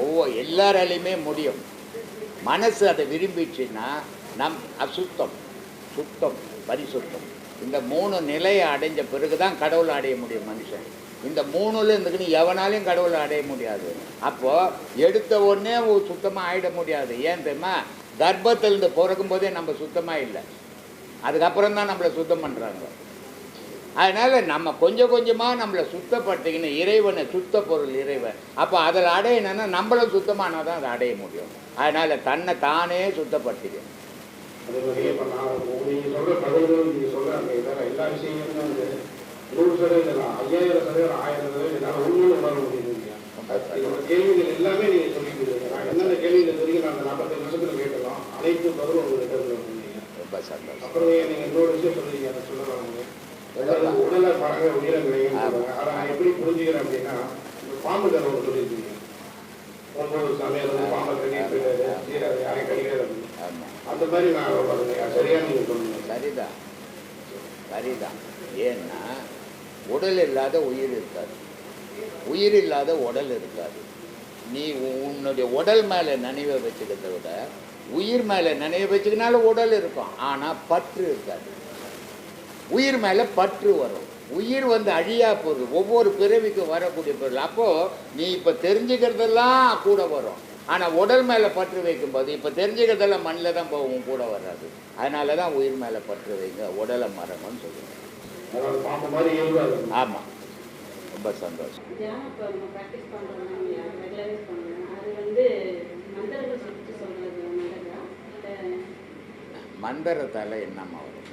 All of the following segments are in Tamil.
ஒவ்வொரு எல்லாராலையுமே முடியும். மனசு அதை விரும்பிச்சுன்னா நம் அசுத்தம் சுத்தம் பரிசுத்தம். இந்த மூணு நிலையை அடைஞ்ச பிறகு தான் கடவுளை அடைய முடியும் மனுஷன். இந்த மூணுல இருந்துக்குன்னு எவனாலையும் கடவுளை அடைய முடியாது. அப்போது எடுத்த உடனே சுத்தமாக ஆயிட முடியாது. ஏன் தெரியுமா? கர்ப்பத்திலிருந்து பிறக்கும் போதே நம்ம சுத்தமாக இல்லை. அதுக்கப்புறம் தான் நம்மளை சுத்தம் பண்ணுறாங்க அதனால் நம்ம கொஞ்சம் கொஞ்சமாக நம்மளை சுத்தப்படுத்திக்கணும் இறைவனை சுத்த பொருள் இறைவன். அப்போ அதில் அடையணும்னா நம்மளும் சுத்தமானால் தான் அதை அடைய முடியும். அதனால் தன்னை தானே சுத்தப்படுத்திக்கணும் கேள்விகள் எல்லாமே நீங்கள் சொல்லிட்டு என்னென்ன கேள்விகள் இது வரைக்கும் நாற்பத்தஞ்சு வருஷத்தில் கேட்டலாம் அனைத்து பதிலும் உங்களுக்கு ரொம்ப சந்தோஷம். அப்புறம் நீங்கள் இன்னொரு விஷயம் சொல்றீங்க அதை சொல்லலாம்? அதாவது உடலை பறக்க உயிரை விளையும் சொல்லுவாங்க. அதை நான் எப்படி புரிஞ்சுக்கிறேன் அப்படின்னா இந்த பாம்பு கதை ஒன்று சொல்லியிருக்கீங்க. ஒன்பது சமையல் வந்து பாம்பை கட்டிட்டு சீரை யாரையும் கடிக்கிறது அப்படின்னு. ஆமாம் அந்த மாதிரி நான் பாருங்க சரியா நீங்க சொல்லுங்க. சரிதான் சரிதான் ஏன்னா உடல் இல்லாத உயிர் இருக்காது. உயிர் இல்லாத உடல் இருக்காது. நீ உன்னுடைய உடல் மேலே நினைவை வச்சுக்கிறத விட உயிர் மேலே நினைவை வச்சுக்கினாலும் உடல் இருக்கும். ஆனால் பற்று இருக்காது. உயிர் மேலே பற்று வரும். உயிர் வந்து அழியா பொருள் ஒவ்வொரு பிறவிக்கும் வரக்கூடிய பொருள். அப்போது நீ இப்போ தெரிஞ்சுக்கிறதெல்லாம் கூட வரும். ஆனால் உடல் மேலே பற்று வைக்கும்போது இப்போ தெரிஞ்சுக்கிறதெல்லாம் மண்ணில் தான் போகும் கூட வராது. அதனால தான் உயிர் மேலே பற்று வைங்க உடலை மாதிரி இயல்பாது ஆமாம் ரொம்ப சந்தோஷம். தியானம் இப்போ நம்ம ப்ராக்டிஸ் பண்ணுறோம் ரெகுலரைஸ் பண்ணுறோம் அது வந்து மந்திரங்கள் சொல்லிட்டு சொல்கிறது நல்லதா இல்லை மந்திரத்தால் என்னம்மா வரும்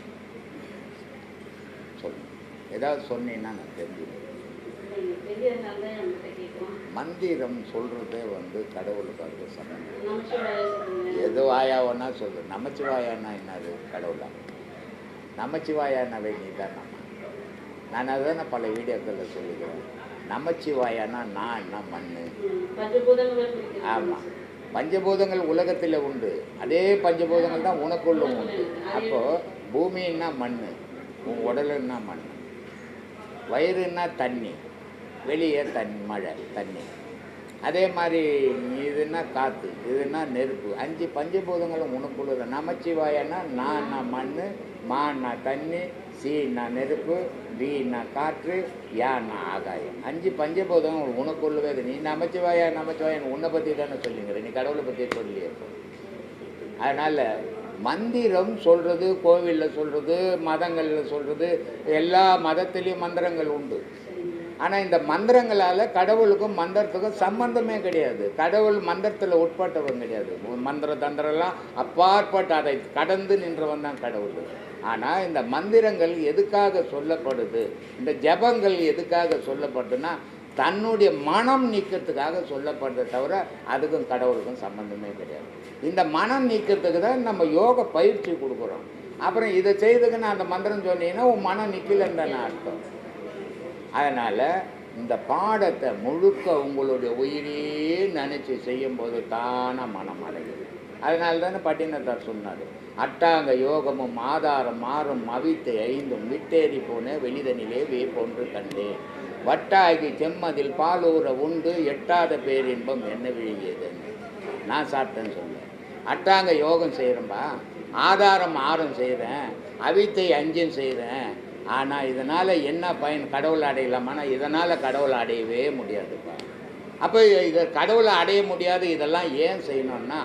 சொல்லுங்க ஏதாவது சொன்னீங்கன்னா நான் தெரிஞ்சுக்கிறேன். மந்திரம் சொல்கிறதே வந்து கடவுளுக்கு அது சமம். எது வாயாவன்னா சொல்லு. நமச்சிவாயானா என்னது? கடவுளா. நமச்சிவாயானவை நீ தான் நம்ம. நான் அதான பல வீடியோக்களில் சொல்லிக்கிறேன். நமச்சிவாயானா நான் என்ன மண் ஆமாம் பஞ்சபூதங்கள் உலகத்தில் உண்டு. அதே பஞ்சபூதங்கள் தான் உனக்குள்ளும் உண்டு. அப்போது பூமின்னா மண் உன் உடலுன்னா மண் வயிறுன்னா தண்ணி வெளியே தண்ணி மழை தண்ணி. அதே மாதிரி இதுன்னா காற்று இதுனா நெருப்பு. அஞ்சு பஞ்சபூதங்களும் உனக்குள்ள நமச்சிவாயன்னா நான் நான் மண் மான்னா தண்ணி சீனா நெருப்பு வீணா காற்று யானா ஆகாயம். அஞ்சு பஞ்சபூதங்கள் உனக்குள்ளவே நீ நமச்சிவாயா நமச்சிவாயன் உன்னை பற்றி தானே சொல்லிங்கிற. நீ கடவுளை பற்றி சொல்லியே அதனால் மந்திரம் சொல்கிறது கோவிலில் சொல்கிறது மதங்களில் சொல்கிறது எல்லா மதத்துலேயும் மந்திரங்கள் உண்டு. ஆனால் இந்த மந்திரங்களால் கடவுளுக்கும் மந்திரத்துக்கும் சம்பந்தமே கிடையாது. கடவுள் மந்திரத்தில் உட்பட்டவன் கிடையாது. மந்திர தந்திரம்லாம் அப்பாற்பட்டு அதை கடந்து நின்றவன் தான் கடவுள். ஆனால் இந்த மந்திரங்கள் எதுக்காக சொல்லப்படுது? இந்த ஜபங்கள் எதுக்காக சொல்லப்படுதுன்னா தன்னுடைய மனம் நீக்கிறதுக்காக சொல்லப்படுறத தவிர அதுக்கும் கடவுளுக்கும் சம்பந்தமே கிடையாது. இந்த மனம் நீக்கிறதுக்கு தான் நம்ம யோக பயிற்சி கொடுக்குறோம். அப்புறம் இதை செய்ததுக்கு நான் அந்த மந்திரம் சொன்னீங்கன்னா உன் மனம் நிற்கலன்னு அர்த்தம். அதனால் இந்த பாடத்தை முழுக்க உங்களுடைய உயிரே நினச்சி செய்யும்போது தானாக மனம் அடையுது அதனால தானே பட்டினத்தார் சொன்னார். அட்டாங்க யோகமும் ஆதாரம் மாறும் மவித்தை ஐந்தும் விட்டேறி போன வெளிதனிலே வேப்பொன்று கண்டேன். வட்டாகி செம்மதில் பாலூர உண்டு எட்டாத பேரின்பம் என்ன விழுங்கியது நான் சாப்பிட்டேன்னு சொன்னேன். அட்டாங்க யோகம் செய்கிறேன்பா ஆதாரம் ஆறும் செய்கிறேன் அவித்தை அஞ்சும் செய்கிறேன் ஆனால் இதனால் என்ன பயன்? கடவுளை அடையலாமானா? இதனால் கடவுளை அடையவே முடியாதுப்பா. அப்போ இதை கடவுளை அடைய முடியாது இதெல்லாம் ஏன் செய்யணும்னா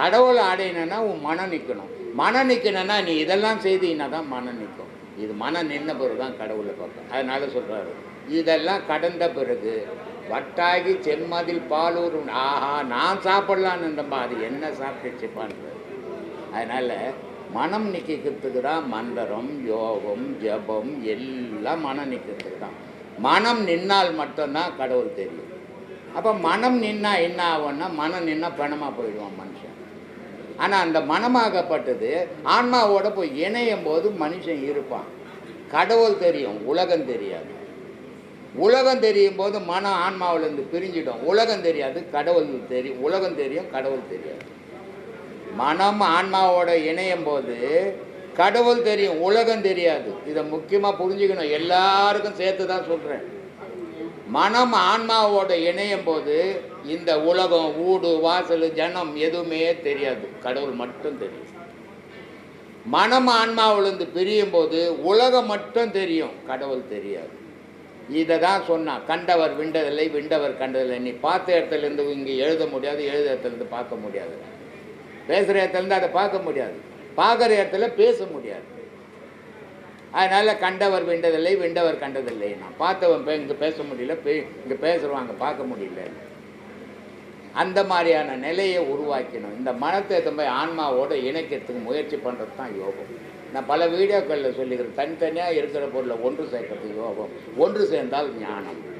கடவுளை அடையணும்னா உன் மனம் நிற்கணும் மனம் நிற்கணும்னா நீ இதெல்லாம் செய்தீங்கன்னா தான் மனம் நிற்கும் இது மனம் நின்ன பிறகு தான் கடவுளை பார்க்கும். அதனால சொல்கிறாரு இதெல்லாம் கடந்த பிறகு வட்டாகி செம்மதில் பாலூர் ஆஹா நான் சாப்பிட்லான்னு இருந்தப்பா அது என்ன சாப்பிட்டுச்சுப்பான்றது அதனால் மனம் நிற்கிறதுக்கு தான் மந்திரம் யோகம் ஜபம் எல்லாம் மனம் நிற்கிறதுக்கு தான் மனம் நின்னால் மட்டும்தான் கடவுள் தெரியும். அப்போ மனம் நின்னா என்ன ஆகும்னா மனம் நின்னா பணமாக போயிடுவான் மனுஷன். ஆனால் அந்த மனமாகப்பட்டது ஆன்மாவோட போய் இணையும் போது மனுஷன் இருப்பான். கடவுள் தெரியும் உலகம் தெரியாது. உலகம் தெரியும் போது மனம் ஆன்மாவிலேருந்து பிரிஞ்சிடும். உலகம் தெரியாது கடவுள் தெரியும் உலகம் தெரியும் கடவுள் தெரியாது. மனம் ஆன்மாவோட இணையும் போது கடவுள் தெரியும் உலகம் தெரியாது. இதை முக்கியமாக புரிஞ்சுக்கணும். எல்லாருக்கும் சேர்த்து தான் சொல்கிறேன் மனம் ஆன்மாவோட இணையும் போது இந்த உலகம் ஊடு வாசல் ஜனம் எதுவுமே தெரியாது. கடவுள் மட்டும் தெரியும். மனம் ஆன்மாவிலிருந்து பிரியும் போது உலகம் மட்டும் தெரியும் கடவுள் தெரியாது. இதை தான் சொன்னான். கண்டவர் விண்டதில்லை விண்டவர் கண்டதில்லை. நீ பார்த்த இடத்துலேருந்து இங்கே எழுத முடியாது எழுத இடத்துலேருந்து பார்க்க முடியாது. பேசுகிற இடத்துலேருந்து அதை பார்க்க முடியாது. பார்க்குற இடத்துல பேச முடியாது. அதனால் கண்டவர் விண்டதில்லை விண்டவர் கண்டதில்லை. நான் பார்த்தவன் பே இங்கே பேச முடியல பே இங்கே பேசுகிறவாங்க பார்க்க முடியல. அந்த மாதிரியான நிலையை உருவாக்கணும் இந்த மனத்தை தம்பி ஆன்மாவோட இணைக்கிறதுக்கு முயற்சி பண்ணுறது தான் யோகம். நான் பல வீடியோக்களில் சொல்லிக்கிறேன். தனித்தனியாக இருக்கிற பொருளை ஒன்று சேர்க்கறது யோகம். ஒன்று சேர்ந்தால் ஞானம்.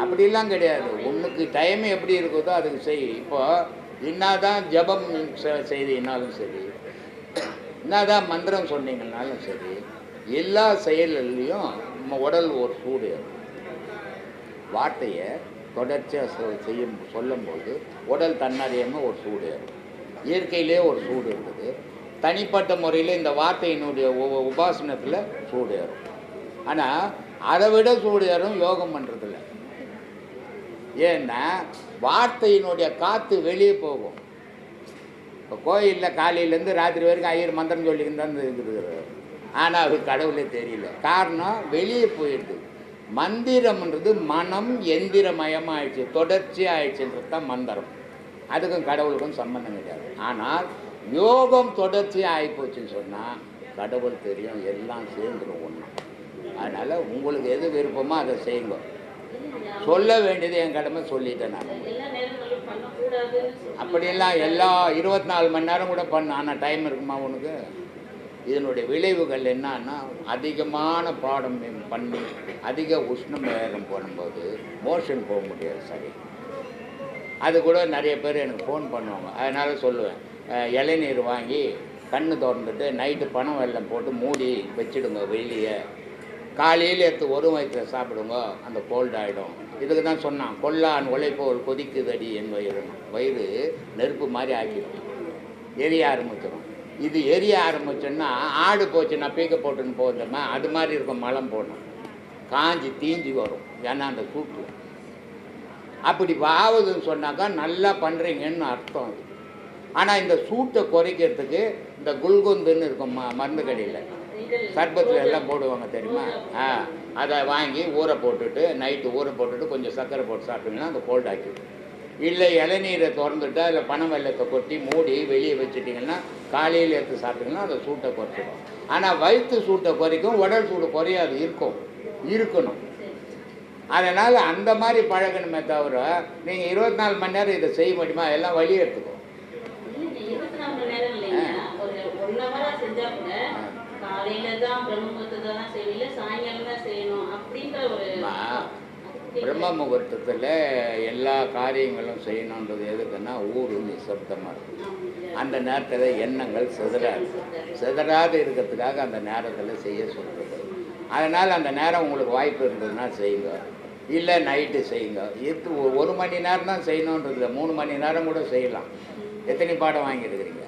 அப்படிலாம் கிடையாது. உனக்கு டைம் எப்படி இருக்குதோ அதுக்கு செய். இப்போ என்னதான் ஜபம் செ- செய்தீங்கனாலும் சரி என்னதான் மந்திரம் சொன்னீங்கனாலும் சரி எல்லா செயல்லையும் நம்ம உடல் ஒரு சூடு. வார்த்தையை தொடர்ச்சியாக செய்யும் சொல்லும்போது உடல் தன்னறியாமல் ஒரு சூடு ஏறும். இயற்கையிலே ஒரு சூடு இருக்குது. தனிப்பட்ட முறையில் இந்த வார்த்தையினுடைய உ- உபாசனத்தில் சூடு ஏறும். ஆனால் அதை விட சூடு ஏறும் யோகம் பண்ணுறதில்ல ஏன்னா வார்த்தையினுடைய காற்று வெளியே போகும். இப்போ கோயிலில் காலையிலேருந்து ராத்திரி வரைக்கும் ஐயர் மந்திரம் சொல்லிக்கிட்டு தான் இருக்கிறார் ஆனால் அது கடவுளே தெரியல. காரணம் வெளியே போயிடுது. மந்திரம்ன்றது மனம் எந்திரமயமாக ஆயிடுச்சு ஆயிடுச்சுன்றது தான் மந்திரம். அதுக்கும் கடவுளுக்கும் சம்பந்தம் கிடையாது. ஆனால் யோகம் தொடர்ச்சியாக ஆகிப்போச்சுன்னு சொன்னால் கடவுள் தெரியும் எல்லாம் சேர்ந்துடும் ஒன்று அதனால் உங்களுக்கு எது விருப்பமோ அதை செய்யுங்க. சொல்ல வேண்டியது என் கடமை சொல்லிட்டேன் நான். அப்படியெல்லாம் எல்லா இருபத்தி நாலு மணி நேரம் கூட பண்ண. ஆனால் டைம் இருக்குமா உனக்கு? இதனுடைய விளைவுகள் என்னன்னா அதிகமான பாடம் பண்ணி அதிக உஷ்ணம் வேகம் போடும்போது மோஷன் போக முடியாது சரி. அது கூட நிறைய பேர் எனக்கு ஃபோன் பண்ணுவாங்க. அதனால் சொல்லுவேன். இளநீர் வாங்கி கண்ணு திறந்துட்டு நைட்டு பணம் வெள்ளம் போட்டு மூடி வச்சிடுங்க வெளியே. காலையில் எடுத்து ஒரு வயிற்றில் சாப்பிடுங்க அந்த கோல்டு ஆகிடும் இதுக்கு தான் சொன்னான். கொல்லான் உழைப்போல் கொதிக்குதடி என் வயிறு வயிறு நெருப்பு மாதிரி ஆக்கிடும். எரிய ஆரம்பிச்சிடும் இது எரிய ஆரம்பிச்சோன்னா ஆடு போச்சுன்னா பீக்க போட்டுன்னு போதுமா? அது மாதிரி இருக்கும் மலம் போடணும். காஞ்சி தீஞ்சி வரும். ஏன்னா அந்த சூட்டு அப்படி ஆகுதுன்னு சொன்னாக்கா நல்லா பண்ணுறீங்கன்னு அர்த்தம் அது. ஆனால் இந்த சூட்டை குறைக்கிறதுக்கு இந்த குல்குந்துன்னு இருக்கும் ம மருந்து கடையில். சர்பத்தில் எல்லாம் போடுவாங்க தெரியுமா? ஆ அதை வாங்கி ஊற போட்டுட்டு நைட்டு ஊற போட்டுட்டு கொஞ்சம் சர்க்கரை போட்டு சாப்பிட்டீங்கன்னா அந்த கோல்ட் ஆக்கிடும். இல்லை இளநீரை திறந்துட்டு அதில் பனை வெள்ளத்தை கொட்டி மூடி வெளியே வச்சுட்டிங்கன்னா காலையில் எடுத்து சாப்பிட்டீங்கன்னா அந்த சூட்டை குறைச்சிடும். ஆனால் வயிற்று சூட்டை குறைக்கும் உடல் சூடு குறையாது இருக்கும். இருக்கணும். அதனால் அந்த மாதிரி பழகணுமே தவிர நீங்கள் இருபத்தி நாலு மணி நேரம் இதை செய்ய முடியுமா? எல்லாம் வழி எடுத்துக்கும் காலையில தான் செய்யணும் இல்ல சாயங்காலம் தான் செய்யணும் அப்படின்ற ஒரு பிரம்ம முகூர்த்தத்தில் எல்லா காரியங்களும் செய்யணுன்றது எதுக்குன்னா ஊர் நிசப்தமாக இருக்கும். அந்த நேரத்தில் எண்ணங்கள் சிதறாது சிதறாது இருக்கிறதுக்காக அந்த நேரத்தில் செய்ய சொல்கிறது அதனால் அந்த நேரம் உங்களுக்கு வாய்ப்பு இருந்ததுன்னா செய்யுங்க. இல்லை நைட்டு செய்யுங்க. எத்து ஒரு மணி நேரம் தான் செய்யணுன்றது மூணு மணி நேரம் கூட செய்யலாம். எத்தனை பாடம் வாங்கியிருக்கிறீங்க?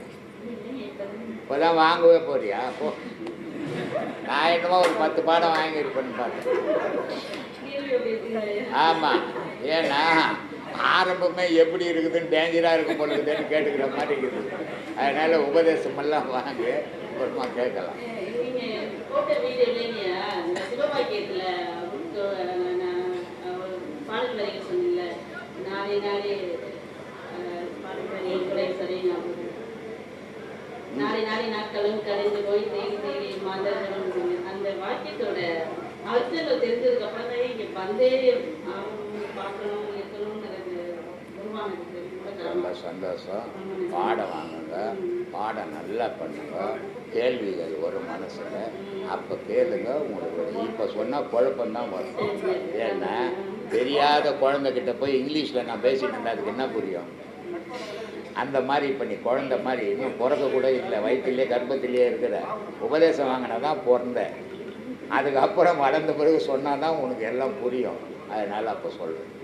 இப்போ தான் வாங்கவே போறியா? போ. நான் என்னமோ ஒரு பத்து பாடம் வாங்கியிருப்பேன்னு பார்த்தேன். ஆமாம் ஏன்னா ஆரம்பமே எப்படி இருக்குதுன்னு டேஞ்சராக இருக்கும் பொழுதுன்னு கேட்டுக்கிற மாதிரி இருக்குது. அதனால் உபதேசமெல்லாம் வாங்கி அப்புறமா கேட்கலாம். நாளை நாளை நாட்களும் கலைந்து போய் தேடி தேடி மாந்தர்களும் அந்த வாக்கியத்தோட அர்த்தங்கள் தெரிஞ்சதுக்கு அப்புறம் தான் இங்க வந்தே பார்க்கணும் இருக்கணும்ங்கிறது ரொம்ப சந்தோஷம். பாடம் வாங்குங்க. பாடம் நல்லா பண்ணுங்க. கேள்விகள் ஒரு மனசில். அப்போ கேளுங்க உங்களுக்கு இப்போ சொன்னால் குழப்பம்தான் வரும். ஏன்னா தெரியாத குழந்தைகிட்ட போய் இங்கிலீஷில் நான் பேசிட்டு இருந்தா அதுக்கு என்ன புரியும்? அந்த மாதிரி இப்போ நீ குழந்த மாதிரி இன்னும் பிறக்க கூட இல்லை. வயிற்றுலேயே கர்ப்பத்திலேயே இருக்கிற. உபதேசம் வாங்கினா தான் பிறந்தேன் அதுக்கப்புறம் வளர்ந்த பிறகு சொன்னால் தான் உனக்கு எல்லாம் புரியும். அதனால் அப்போ சொல்கிறேன்